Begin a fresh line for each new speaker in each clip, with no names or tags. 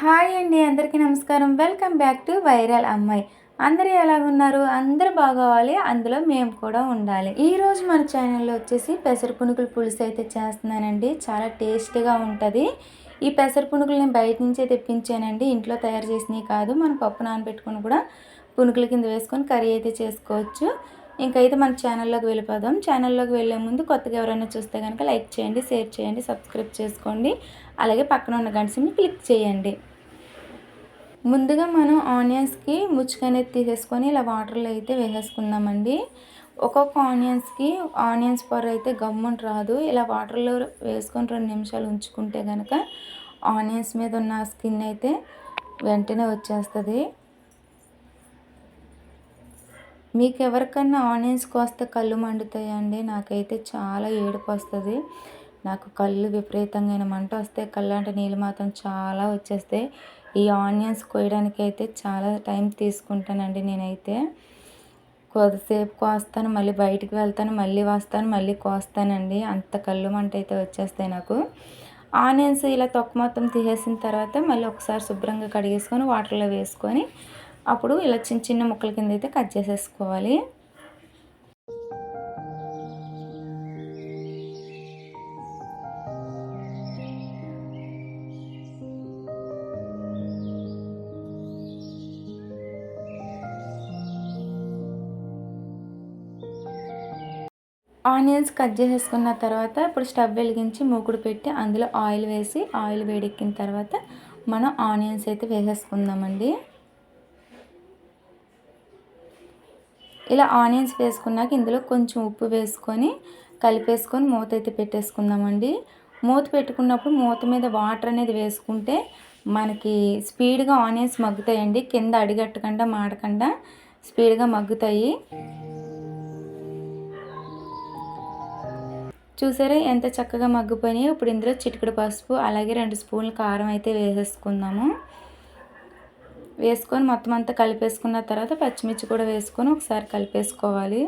Hi అండి అందరికీ నమస్కారం. వెల్కమ్ బ్యాక్ టు వైరల్ అమ్మాయి. అందరూ ఎలాగున్నారు? అందరూ బాగోవాలి. అందులో మేము కూడా ఉండాలి. ఈరోజు మన ఛానల్లో వచ్చేసి పెసర పునుకులు పులుసు అయితే చేస్తున్నానండి. చాలా టేస్టీగా ఉంటుంది. ఈ పెసర పునుకులు నేను బయట నుంచే తెప్పించానండి. ఇంట్లో తయారు చేసినవి కాదు. మన పప్పు నానబెట్టుకుని కూడా పునుకుల కింద వేసుకొని కర్రీ అయితే చేసుకోవచ్చు. ఇంకైతే మన ఛానల్లోకి వెళ్ళిపోదాం. ఛానల్లోకి వెళ్ళే ముందు కొత్తగా ఎవరైనా చూస్తే కనుక లైక్ చేయండి షేర్ చేయండి సబ్స్క్రైబ్ చేసుకోండి. అలాగే పక్కన ఉన్న గంటని క్లిక్ చేయండి. ముందుగా మనం ఆనియన్స్కి ముచ్చుక అనేది తీసేసుకొని ఇలా వాటర్లో అయితే వేసేసుకుందామండి. ఒక్కొక్క ఆనియన్స్కి ఆనియన్స్ పొర అయితే గమ్ముని రాదు. ఇలా వాటర్లో వేసుకొని రెండు నిమిషాలు ఉంచుకుంటే కనుక ఆనియన్స్ మీద ఉన్న స్కిన్ అయితే వెంటనే వచ్చేస్తుంది. మీకు ఎవరికన్నా ఆనియన్స్ కోస్తే కళ్ళు మండుతాయండి. నాకైతే చాలా ఏడుపు వస్తుంది నాకు కళ్ళు విపరీతంగా మంట వస్తే కళ్ళు అంటే నీళ్ళు మాత్రం చాలా వచ్చేస్తాయి. ఈ ఆనియన్స్ కోయడానికి అయితే చాలా టైం తీసుకుంటానండి నేనైతే. కొద్దిసేపు కోస్తాను మళ్ళీ బయటికి వెళ్తాను మళ్ళీ వస్తాను మళ్ళీ కోస్తానండి. అంత కళ్ళు మంట అయితే వచ్చేస్తాయి నాకు. ఆనియన్స్ ఇలా తొక్క మొత్తం తీసేసిన తర్వాత మళ్ళీ ఒకసారి శుభ్రంగా కడిగేసుకొని వాటర్లో వేసుకొని అప్పుడు ఇలా చిన్న చిన్న ముక్కల కింద అయితే కట్ చేసేసుకోవాలి. ఆనియన్స్ కట్ చేసేసుకున్న తర్వాత ఇప్పుడు స్టవ్ వెలిగించి మూకుడు పెట్టి అందులో ఆయిల్ వేసి ఆయిల్ వేడెక్కిన తర్వాత మనం ఆనియన్స్ అయితే వేసేసుకుందామండి. ఇలా ఆనియన్స్ వేసుకున్నాక ఇందులో కొంచెం ఉప్పు వేసుకొని కలిపేసుకొని మూత అయితే పెట్టేసుకుందామండి. మూత పెట్టుకున్నప్పుడు మూత మీద వాటర్ అనేది వేసుకుంటే మనకి స్పీడ్గా ఆనియన్స్ మగ్గుతాయండి. కింద అడిగట్టకుండా మాడకుండా స్పీడ్గా మగ్గుతాయి. చూసారా ఎంత చక్కగా మగ్గిపోయినాయి? ఇప్పుడు ఇందులో చిటికడు పసుపు అలాగే రెండు స్పూన్లు కారం అయితే వేసేసుకుందాము. వేసుకొని మొత్తం అంతా కలిపేసుకున్న తర్వాత పచ్చిమిర్చి కూడా వేసుకొని ఒకసారి కలిపేసుకోవాలి.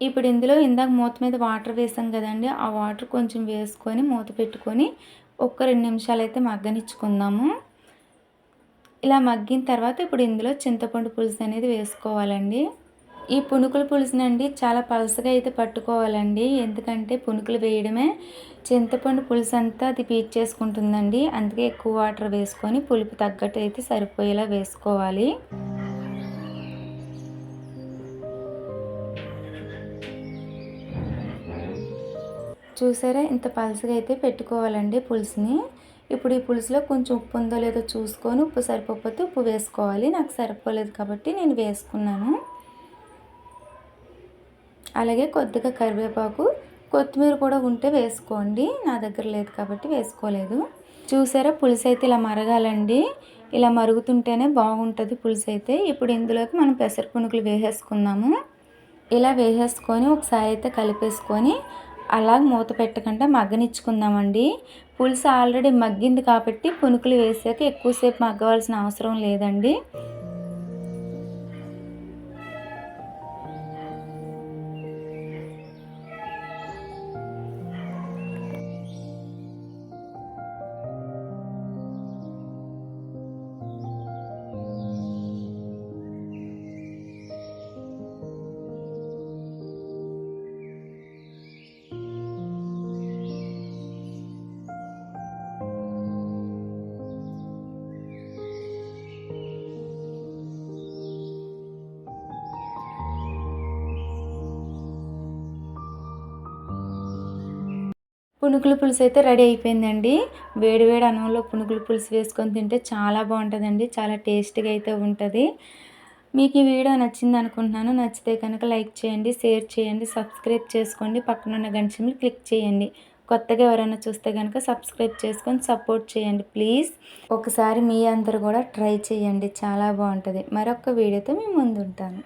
ఇప్పుడు ఇందులో ఇందాక మూత మీద వాటర్ వేసాం కదండి ఆ వాటర్ కొంచెం వేసుకొని మూత పెట్టుకొని ఒక్క రెండు నిమిషాలు అయితే మగ్గనిచ్చుకుందాము. ఇలా మగ్గిన తర్వాత ఇప్పుడు ఇందులో చింతపండు పులుసు అనేది వేసుకోవాలండి. ఈ పునుకుల పులుసునండి చాలా పలసగా అయితే పట్టుకోవాలండి. ఎందుకంటే పునుకులు వేయడమే చింతపండు పులుసు అంతా అది పీల్చేసుకుంటుందండి అందుకే ఎక్కువ వాటర్ వేసుకొని పులుపు తగ్గట్టు అయితే సరిపోయేలా వేసుకోవాలి. చూసారా? ఇంత పలసగా అయితే పెట్టుకోవాలండి పులుసుని. ఇప్పుడు ఈ పులుసులో కొంచెం ఉప్పు ఉందో లేదో చూసుకొని ఉప్పు సరిపోతే ఉప్పు వేసుకోవాలి. నాకు సరిపోలేదు కాబట్టి నేను వేసుకున్నాను. అలాగే కొద్దిగా కరివేపాకు కొత్తిమీర కూడా ఉంటే వేసుకోండి. నా దగ్గర లేదు కాబట్టి వేసుకోలేదు. చూసారా పులుసు అయితే ఇలా మరగాలండి. ఇలా మరుగుతుంటేనే బాగుంటుంది పులుసు అయితే. ఇప్పుడు ఇందులోకి మనం పెసర పునుకులు వేసేసుకుందాము. ఇలా వేసేసుకొని ఒకసారి అయితే కలిపేసుకొని అలా మూత పెట్టకుండా మగ్గనిచ్చుకుందామండి. పులుసు ఆల్రెడీ మగ్గింది కాబట్టి పునుకులు వేసాక ఎక్కువసేపు మగ్గవలసిన అవసరం లేదండి. పునుకుల పులుసు అయితే రెడీ అయిపోయిందండి. వేడివేడి అన్నంలో పునుకుల పులుసు వేసుకొని తింటే చాలా బాగుంటుందండి. చాలా టేస్ట్గా అయితే ఉంటుంది. మీకు ఈ వీడియో నచ్చింది అనుకుంటున్నాను. నచ్చితే కనుక లైక్ చేయండి షేర్ చేయండి సబ్స్క్రైబ్ చేసుకోండి. పక్కనున్న గంటలు క్లిక్ చేయండి. కొత్తగా ఎవరైనా చూస్తే కనుక సబ్స్క్రైబ్ చేసుకొని సపోర్ట్ చేయండి ప్లీజ్. ఒకసారి మీ అందరు కూడా ట్రై చేయండి. చాలా బాగుంటుంది. మరొక వీడియోతో మేము ముందుంటాను.